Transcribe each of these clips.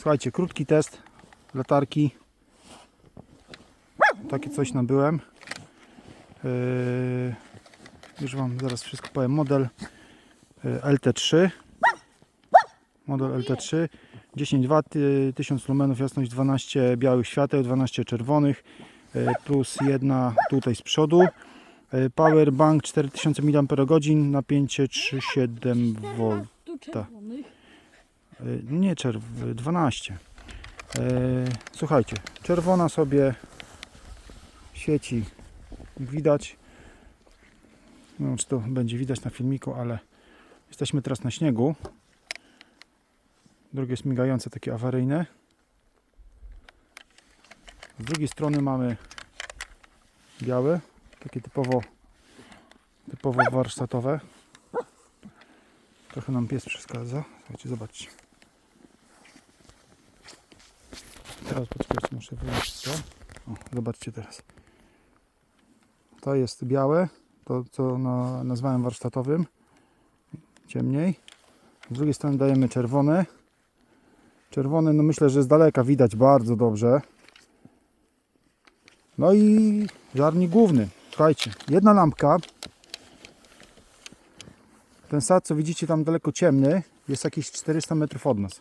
Słuchajcie, krótki test latarki. Takie coś nabyłem. Yy, już Wam zaraz wszystko powiem. Model yy, LT3. Model LT3. 10 W, 1000 lumenów, jasność 12 białych świateł, 12 czerwonych, yy, plus jedna tutaj z przodu. Yy, Power bank 4000 mAh, napięcie 3,7 V. Y, Nie czerw, 12. E, Słuchajcie, czerwona sobie jak widać. Nie wiem, czy to będzie widać na filmiku, ale jesteśmy teraz na śniegu. Drugie jest migające, takie awaryjne. Z drugiej strony mamy białe, takie typowo, typowo warsztatowe. Trochę nam pies przeszkadza. Słuchajcie, zobaczcie. Teraz poczekajcie, muszę wyjść to. O, zobaczcie teraz. To jest białe, to co na, nazwałem warsztatowym. Ciemniej. Z drugiej strony dajemy czerwone. Czerwone, no myślę, że z daleka widać bardzo dobrze. No i żarnik główny. Słuchajcie, jedna lampka. Ten sad, co widzicie tam daleko ciemny, jest jakieś 400 metrów od nas.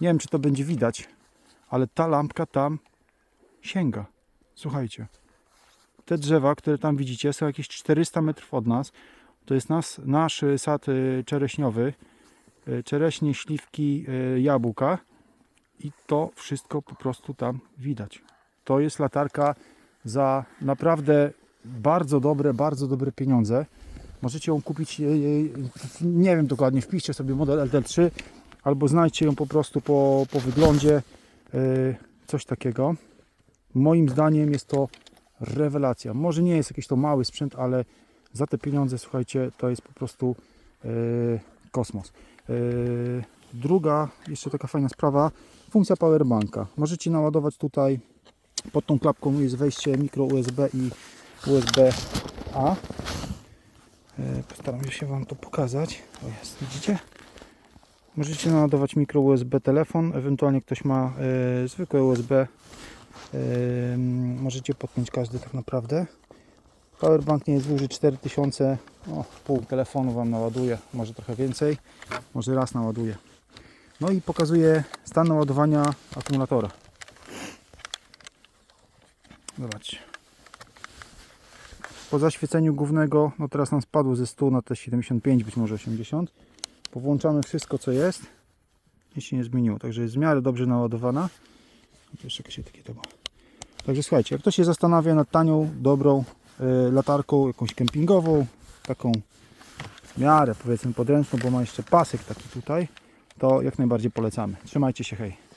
Nie wiem, czy to będzie widać, ale ta lampka tam sięga. Słuchajcie. Te drzewa, które tam widzicie, są jakieś 400 metrów od nas. To jest nas, nasz sad y, czereśniowy. Y, Czereśnie, śliwki, y, jabłka. I to wszystko po prostu tam widać. To jest latarka za naprawdę bardzo dobre, bardzo dobre pieniądze. Możecie ją kupić, nie wiem dokładnie, wpiszcie sobie model LT3 albo znajdźcie ją po prostu po, po wyglądzie, coś takiego. Moim zdaniem jest to rewelacja. Może nie jest jakiś to mały sprzęt, ale za te pieniądze, słuchajcie, to jest po prostu e, kosmos. E, Druga, jeszcze taka fajna sprawa, funkcja powerbanka. Możecie naładować tutaj, pod tą klapką jest wejście mikro USB i USB-A. E, Postaram się Wam to pokazać. O jest, widzicie? Możecie naładować mikro USB telefon, ewentualnie ktoś ma e, zwykłe USB. E, możecie podpiąć każdy tak naprawdę. Powerbank nie jest duży, 4000, o, pół telefonu Wam naładuje, może trochę więcej, może raz naładuje. No i pokazuje stan naładowania akumulatora. Zobaczcie po zaświeceniu głównego, no teraz nam spadło ze 100 na te 75, być może 80. Powłączamy wszystko co jest. Nic się nie zmieniło, także jest w miarę dobrze naładowana. Jeszcze jakieś to było. Także słuchajcie, jak ktoś się zastanawia nad tanią, dobrą y, latarką, jakąś kempingową, taką w miarę powiedzmy podręczną, bo ma jeszcze pasek taki tutaj, to jak najbardziej polecamy. Trzymajcie się, hej.